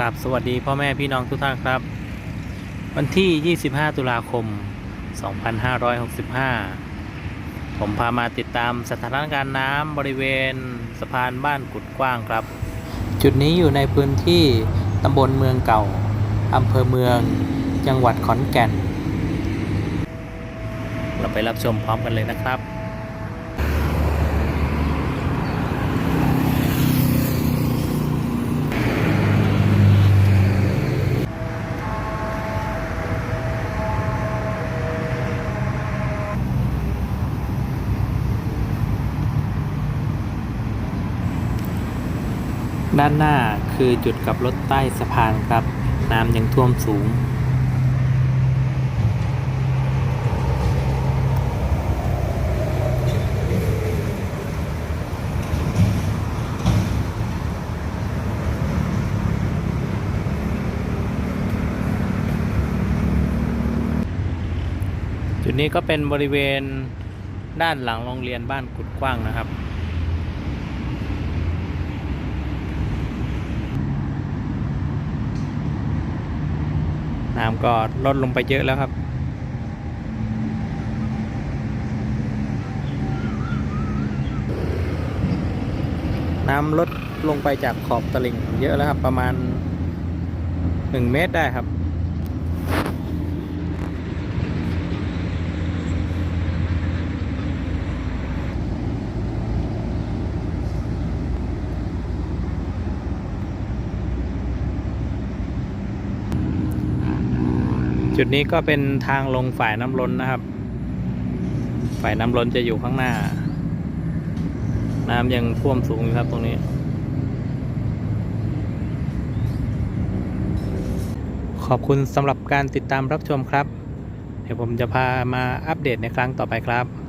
ราบสวัสดีพ่อแม่พี่น้องทุกท่านครับ วันที่ 25 ตุลาคม 2565 ผมพามาติดตามสถานการณ์น้ำบริเวณสะพานบ้านกุดกว้างครับ จุดนี้อยู่ในพื้นที่ตำบลเมืองเก่าอำเภอเมืองจังหวัดขอนแก่น เราไปรับชมพร้อมกันเลยนะครับ ด้านหน้าคือจุดกลับรถใต้สะพานครับ น้ำยังท่วมสูง จุดนี้ก็เป็นบริเวณด้านหลังโรงเรียนบ้านกุดกว้างนะครับ น้ำก็ลดลงไปเยอะแล้วครับ น้ำลดลงไปจากขอบตลิ่งเยอะแล้วครับ ประมาณ 1 เมตรได้ครับ จุดนี้ก็เป็นทางลงฝ่ายน้ำล้นนะครับ ฝ่ายน้ำล้นจะอยู่ข้างหน้า น้ำยังท่วมสูงอยู่ครับตรงนี้ขอบคุณสำหรับการติดตามรับชมครับ เดี๋ยวผมจะพามาอัปเดตในครั้งต่อไปครับ